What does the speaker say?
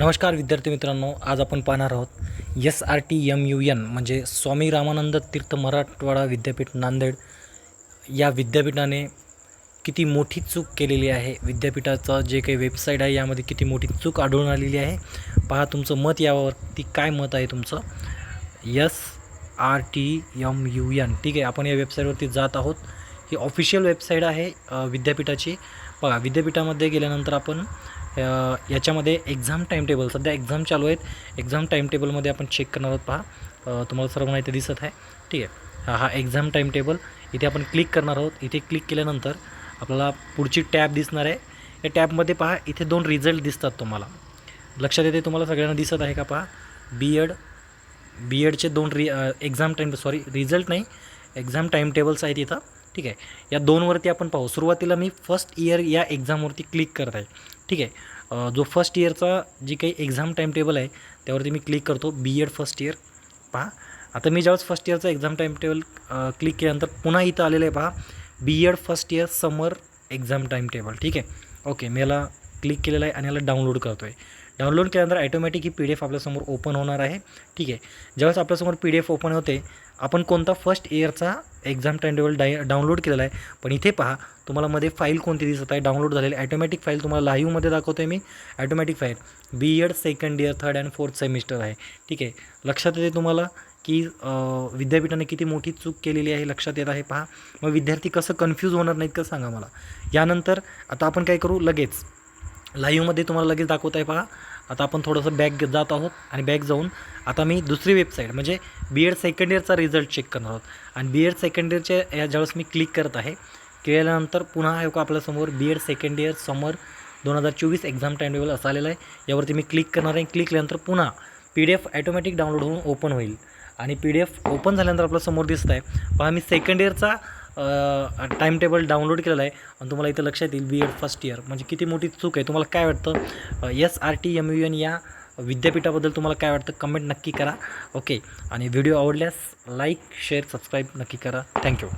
नमस्कार विद्यार्थी मित्रांनो आज आपण पाहणार आहोत S R T M U N म्हणजे स्वामी रामानंद तीर्थ मराठवाडा विद्यापीठ नांदेड. या विद्यापीठाने किती मोठी चूक केलेली आहे विद्यापीठाचं जे काही वेबसाईट आहे यामध्ये किती मोठी चूक आढळून आलेली आहे? पहा तुमचं मत यावरती काय मत आहे तुमचं? S R T M U N ठीक आहे आपण या वेबसाईटवरती जात आहोत. ही ऑफिशियल वेबसाईट आहे विद्यापीठाची. बघा विद्यापीठामध्ये गेल्यानंतर आपण याच्यामध्ये एक्झाम टाईम टेबल सध्या एक्झाम चालू आहेत. एक्झाम टाईम टेबलमध्ये आपण चेक करणार आहोत पहा. तुम्हाला सर्व माहिती दिसत आहे. ठीक आहे. हा हा एक्झाम टाईम टेबल इथे आपण क्लिक करणार आहोत. इथे क्लिक केल्यानंतर आपल्याला पुढची टॅब दिसणार आहे. या टॅबमध्ये पहा इथे दोन रिझल्ट दिसतात तुम्हाला. लक्षात येते तुम्हाला सगळ्यांना दिसत आहे का पहा. बी एड बी एडचे दोन रि एक्झाम टाईम सॉरी रिझल्ट नाही. एक्झाम टाईम टेबल्स आहेत इथं. ठीक आहे. या दोनवरती आपण पाहू. सुरुवातीला मी फर्स्ट इयर या एक्झामवरती क्लिक करत आहे. ठीक आहे. जो फर्स्ट इयरचा जी काही एक्झाम टाईम टेबल आहे त्यावरती मी क्लिक करतो. बी एड फर्स्ट इयर पहा. आता मी ज्यावेळेस फर्स्ट इयरचा एक्झाम टाईम टेबल क्लिक केल्यानंतर पुन्हा इथं आलेलं आहे पहा. B Ed first year summer exam time table ठीक आहे. ओके मी याला क्लिक केलेलं आहे आणि याला डाउनलोड करतो आहे डाउनलोड केल्यानंतर ॲटोमॅटिक ही पी डी एफ आपल्यासमोर ओपन होणार आहे. ठीक आहे. ज्यावेळेस आपल्यासमोर पी डी एफ ओपन होते आपण कोणता फर्स्ट इयरचा एक्झाम टाइम टेबल डाय डाउनलोड केलेला आहे. पण इथे पहा तुम्हाला मध्ये फाईल कोणती दिसत आहे? डाउनलोड झालेली ॲटोमॅटिक फाईल तुम्हाला लाईव्हमध्ये दाखवतो आहे मी. Automatic file B Ed second year third and fourth semester आहे. ठीक आहे. लक्षात येते तुम्हाला की विद्यापीठाने किती मोठी चूक केलेली आहे? लक्षात येत आहे पहा. मग विद्यार्थी कसं कन्फ्यूज होणार नाहीत का सांगा मला. यानंतर आता आपण काय करू? लगेच. लाईव्हमध्ये तुम्हाला लगेच दाखवत आहे पहा. आता आपण थोडंसं बॅक जात आहोत आणि बॅक जाऊन आता मी दुसरी वेबसाईट म्हणजे बी एड सेकंड इयरचा रिझल्ट चेक करणार आहोत. आणि बी एड सेकंड इयरच्या या ज्यावेळेस मी क्लिक करत आहे केल्यानंतर पुन्हा आहे का आपल्यासमोर B Ed second year summer दोन हजार चोवीस एक्झाम टाईम टेबल असं आलेलं आहे. यावरती मी क्लिक करणार आहे. क्लिक केल्यानंतर पुन्हा P D F automatic download होऊन ओपन होईल. आणि पी डी एफ ओपन झाल्यानंतर आपल्यासमोर दिसत आहे. पहा मी सेकंड इयरचा टाईम टेबल डाउनलोड केलेला आहे आणि तुम्हाला इथं लक्षात येईल बी एड फर्स्ट इयर म्हणजे किती मोठी चूक आहे. तुम्हाला काय वाटतं? S R T M U N या विद्यापीठाबद्दल तुम्हाला काय वाटतं? कमेंट नक्की करा. ओके आणि व्हिडिओ आवडल्यास लाईक शेअर सबस्क्राईब नक्की करा. थँक्यू